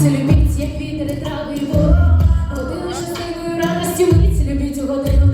любіть сонце любіть, як вітер і трави і ворог. Годину щасливої радості мить, любіть у годину